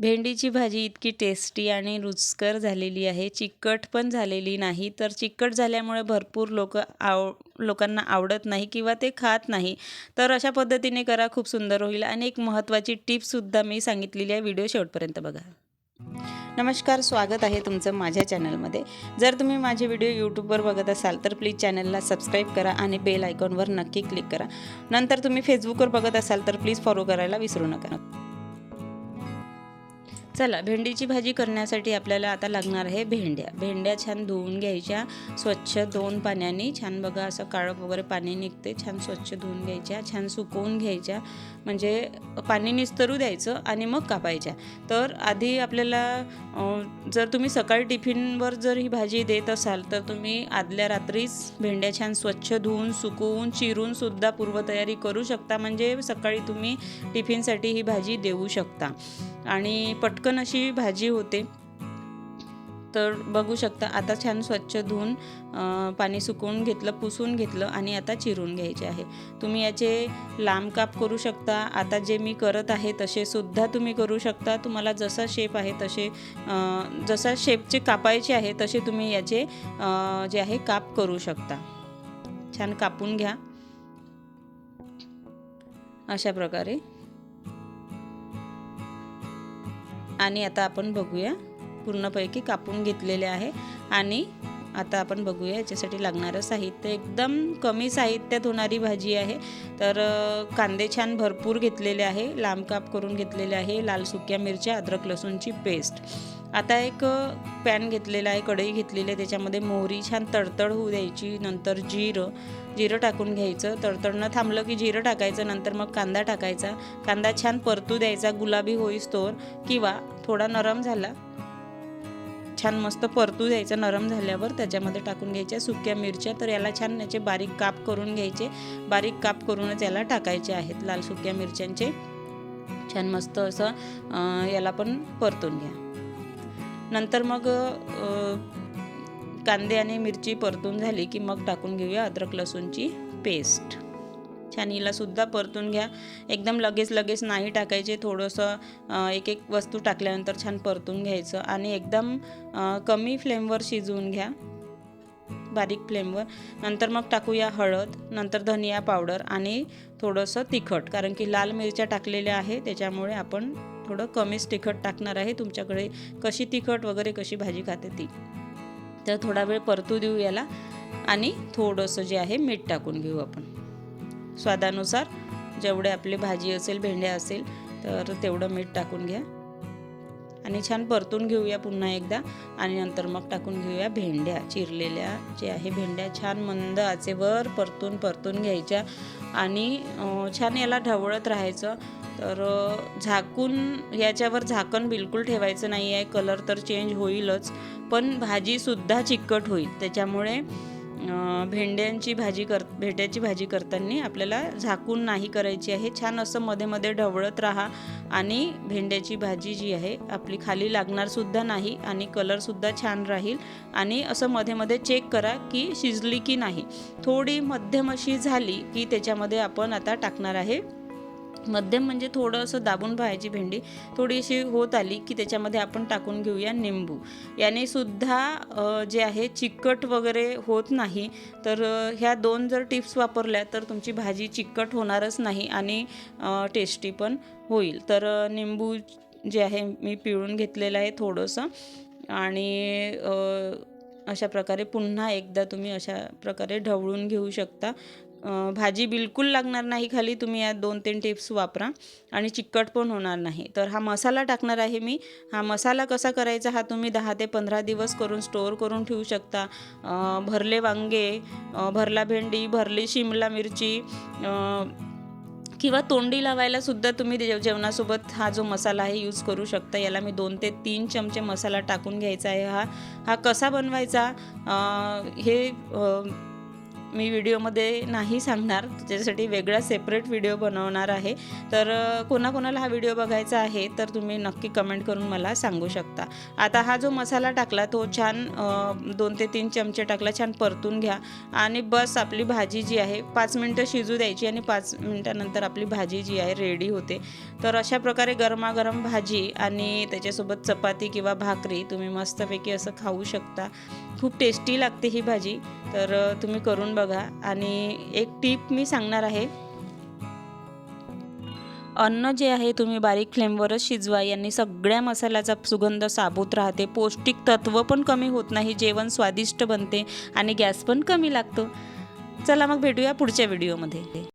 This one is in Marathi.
भेंडीची भाजी इतकी टेस्टी आणि रुचकर झालेली आहे. चिकट पण झालेली नाही. तर चिकट झाल्यामुळे भरपूर लोक आव लोकांना आवडत नाही किंवा ते खात नाही. तर अशा पद्धतीने करा. खूप सुंदर होईल. आणि एक महत्त्वाची टिप्ससुद्धा मी सांगितलेली आहे. व्हिडिओ शेवटपर्यंत बघा. नमस्कार. स्वागत आहे तुमचं माझ्या चॅनलमध्ये. जर तुम्ही माझे व्हिडिओ यूट्यूबवर बघत असाल तर प्लीज चॅनलला सबस्क्राईब करा आणि बेल आयकॉनवर नक्की क्लिक करा. नंतर तुम्ही फेसबुकवर बघत असाल तर प्लीज फॉलो करायला विसरू नका. चला भेंडीची भाजी करण्यासाठी आपल्याला आता लागणार आहे भेंड्या. भेंड्या छान धुवून घ्यायच्या स्वच्छ दोन पाण्याने. छान बघा असं काळप वगैरे पाणी निघते. छान स्वच्छ धुवून घ्यायच्या छान सुकवून घ्यायच्या. म्हणजे पाणी निस्तरू द्यायचं आणि मग कापायच्या. तर आधी आपल्याला जर तुम्ही सकाळी टिफिनवर जर ही भाजी देत असाल तर तुम्ही आदल्या रात्रीच भेंड्या छान स्वच्छ धुवून सुकवून चिरून सुद्धा पूर्वतयारी करू शकता. म्हणजे सकाळी तुम्ही टिफिनसाठी ही भाजी देऊ शकता. आणि पटकन अशी भाजी होते. तर बघू शकता आता छान स्वच्छ धुवून पाणी सुकवून घेतलं पुसून घेतलं आणि आता चिरून घ्यायचे आहे. तुम्ही याचे लांब काप करू शकता. आता जे मी करत आहे तसे सुद्धा तुम्ही करू शकता. तुम्हाला जसा शेप आहे तसे जसा शेपचे कापायचे आहे तसे तुम्ही याचे जे आहे काप करू शकता. छान कापून घ्या. अशा प्रकारे. आणि आता आपण बघूया. पूर्णपैकी कापून घेतलेले आहे. आणि आता आपण बघूया याच्यासाठी लागणारं साहित्य. एकदम कमी साहित्यात होणारी भाजी आहे. तर कांदे छान भरपूर घेतलेले आहे. लांब काप करून घेतलेले आहे. लाल सुक्या मिरच्या अद्रक लसूणची पेस्ट आता एक पॅन घेतलेला आहे कढई घेतलेली आहे त्याच्यामध्ये मोहरी छान तडतड होऊ द्यायची नंतर जिरं जिरं टाकून घ्यायचं तडतडणं थांबलं की जिरं टाकायचं नंतर मग कांदा टाकायचा कांदा छान परतू द्यायचा गुलाबी होईस्तोवर किंवा थोडा नरम झाला छान मस्त परतू द्यायचं नरम झाल्यावर त्याच्यामध्ये टाकून घ्यायच्या सुक्या मिरच्या तर याला छान याचे बारीक काप करून घ्यायचे बारीक काप करूनच याला टाकायचे आहेत लाल सुक्या मिरच्यांचे छान मस्त असं याला पण परतून घ्या. नंतर मग कांदे आणि मिरची परतून झाली की मग टाकून घेऊया अद्रक लसूणची पेस्ट. छान हिलासुद्धा परतून घ्या. एकदम लगेच लगेच नाही टाकायचे थोडंसं एक एक वस्तू टाकल्यानंतर छान परतून घ्यायचं आणि एकदम कमी फ्लेमवर शिजवून घ्या. बारीक फ्लेमवर. नंतर मग टाकूया हळद नंतर धनिया पावडर आणि थोडंसं तिखट. कारण की लाल मिरच्या टाकलेल्या आहे त्याच्यामुळे आपण थोडं कमीच तिखट टाकणार आहे. तुमच्याकडे कशी तिखट वगैरे कशी भाजी खाते ती. तर थोडा वेळ परतू देऊ याला. आणि थोडंसं जे आहे मीठ टाकून घेऊ आपण. स्वादानुसार जेवढे आपली भाजी असेल भेंड्या असेल तर तेवढं मीठ टाकून घ्या. आणि छान परतून घेऊया पुन्हा एकदा. आणि नंतर मग टाकून घेऊया भेंड्या. चिरलेल्या जे आहे भेंड्या छान मंद आचेवर परतून परतून घ्यायच्या. आणि छान याला ढवळत राहायचं. तर झाकून याच्यावर झाकण बिलकुल ठेवायचं नाही आहे कलर तर चेंज होईलच. पण भाजीसुद्धा चिकट होईल. त्याच्यामुळे भेंड्यांची भाजी कर भेंड्याची भाजी करताना आपल्याला झाकून नाही करायची आहे. छान असं मध्ये मध्ये ढवळत राहा आणि भेंड्याची भाजी जी आहे आपली खाली लागणारसुद्धा नाही आणि कलरसुद्धा छान राहील. आणि असं मध्ये मध्ये चेक करा की शिजली की नाही. थोडी मध्यम अशी झाली की त्याच्यामध्ये आपण आता टाकणार आहे मध्यम म्हणजे थोडं असं दाबून पाहायची भेंडी थोडीशी होत आली की त्याच्यामध्ये आपण टाकून घेऊया निंबू. याने सुद्धा जे आहे चिकट वगैरे होत नाही. तर ह्या दोन जर टिप्स वापरल्या तर तुमची भाजी चिकट होणारच नाही आणि टेस्टी पण होईल. तर निंबू जे आहे मी पिळून घेतलेलं आहे थोडंसं आणि अशा प्रकारे पुन्हा एकदा तुम्ही अशा प्रकारे ढवळून घेऊ शकता. भाजी बिलकुल लागणार नाही खाली तुम्ही या दोन तीन टिप्स वापरा आणि चिकट पण होणार नाही. तर हा मसाला टाकणार आहे मी. हा मसाला कसा करायचा हा तुम्ही दहा ते पंधरा दिवस करून स्टोअर करून ठेवू शकता. भरले वांगे भरला भेंडी भरली शिमला मिरची किंवा तोंडी लावायला सुद्धा तुम्ही जेवणासोबत हा जो मसाला आहे यूज करू शकता. याला मी दोन ते तीन चमचे मसाला टाकून घ्यायचा आहे हा. हा कसा बनवायचा? हे मी व्हिडिओमध्ये नाही सांगणार त्याच्यासाठी वेगळा सेपरेट व्हिडिओ बनवणार आहे. तर कोणाकोणाला हा व्हिडिओ बघायचा आहे तर तुम्ही नक्की कमेंट करून मला सांगू शकता. आता हा जो मसाला टाकला तो छान दोन ते तीन चमचे टाकला छान परतून घ्या. आणि बस आपली भाजी जी आहे पाच मिनटं शिजू द्यायची आणि पाच मिनटानंतर आपली भाजी जी आहे रेडी होते. तर अशा प्रकारे गरमागरम भाजी आणि त्याच्यासोबत चपाती किंवा भाकरी तुम्ही मस्तपैकी असं खाऊ शकता. खूप टेस्टी लागते ही भाजी. तर तुम्ही करून बघा. आणि एक टीप मी सांगणार आहे. अन्न जे आहे तुम्ही बारीक फ्लेमवरच शिजवा. यांनी सगळ्या मसाल्याचा सुगंध साबूत राहते. पौष्टिक तत्व पण कमी होत नाही. जेवण स्वादिष्ट बनते आणि गॅस पण कमी लागतो. चला मग भेटूया पुढच्या व्हिडिओमध्ये.